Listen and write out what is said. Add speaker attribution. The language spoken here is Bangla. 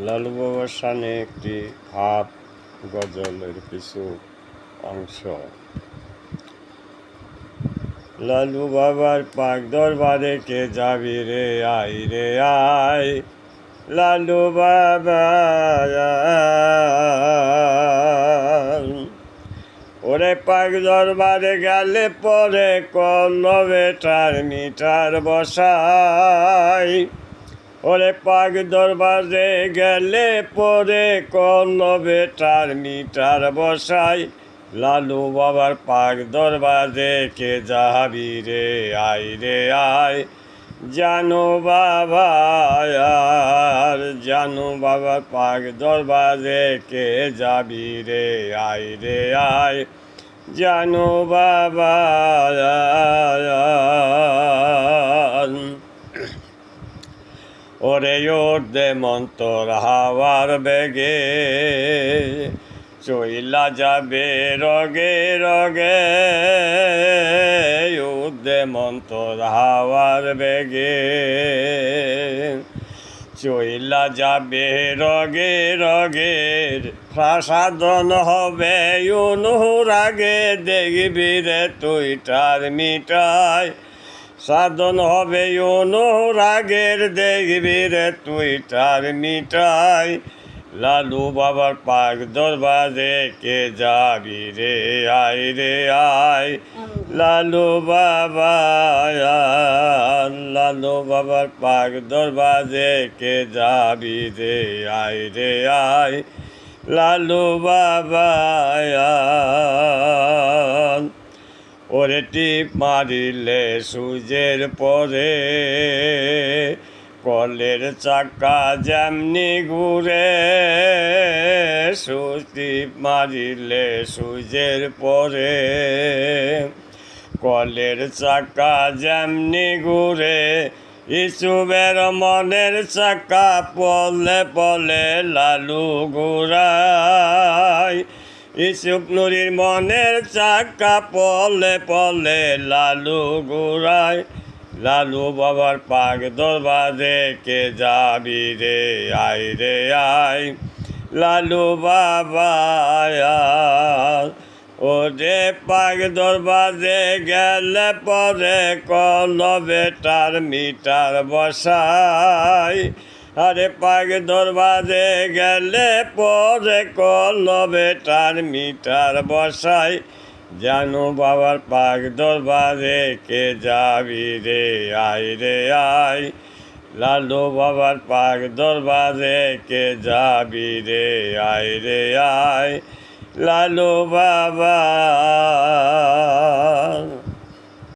Speaker 1: লালু বাবার সামনে একটি হাত গজলের কিছু অংশ। লালু বাবার পাক দরবারে কে যাবি রে? আই রে, আয়। লালু বাবা। ওরে পাক দরবারে গেলে পরে কল বেটার মিটার বসাই। ওরে পাক দরবারে গেলে পরে কল বেটার মিটার বসাই। লালু বাবার পাক দরবারে কে যাবি রে? আই রে আয়। জানো বাবা, আর জানো বাবার পাক দরবারে কে যাবি রে? আই রে আয়। জানু বাবা ওরে ওর্দে মন্তর হাওয়ার বেগে, চইলা যাবে রগে রগে। উদ্দে মন্তর হাওয়ার বেগে, চইলা যাবে রগে রগে। সাধন হবে অনুর আগে দেখবি রে তুই তার মিটাই। সাধন হবে অনুর আগের দেখবি রে তুই তার মিটাই লালু বাবার পাক দরবারে কে যাবি রে? আয় রে, আয়। লালু বাবা লালু বাবার পাক দরবারে কে যাবি রে? আয় রে, আয়। লালু বাবা। ওরে টিপ মারিলে সূর্যের পরে, কলের চাকা যেমনি ঘুরে সুটিপ মারিলে সূর্যের পরে, কলের চাকা যেমনি ঘুরে, ইসুবের মনের চাকা পলে পলে লালু ঘুরায়। ইসুক নুরির মনের চাকা পলে পলে লালু ঘুরায় লালু বাবার পাক দরবারে কে যাবি রে? আয় রে আয়। লালু বাবা। ও রে পাক দরবারে গেলে পরে কল বেটার মিটার বসাই আরে পাক দরবারে গেলে পরে কল বেটার মিটার বসাই। জানো বাবার পাক দরবারে কে যাবি রে? আয় রে আয়। লালু বাবার পাক দরবারে কে যাবি রে? আয় রে আয়। লালু বাবা।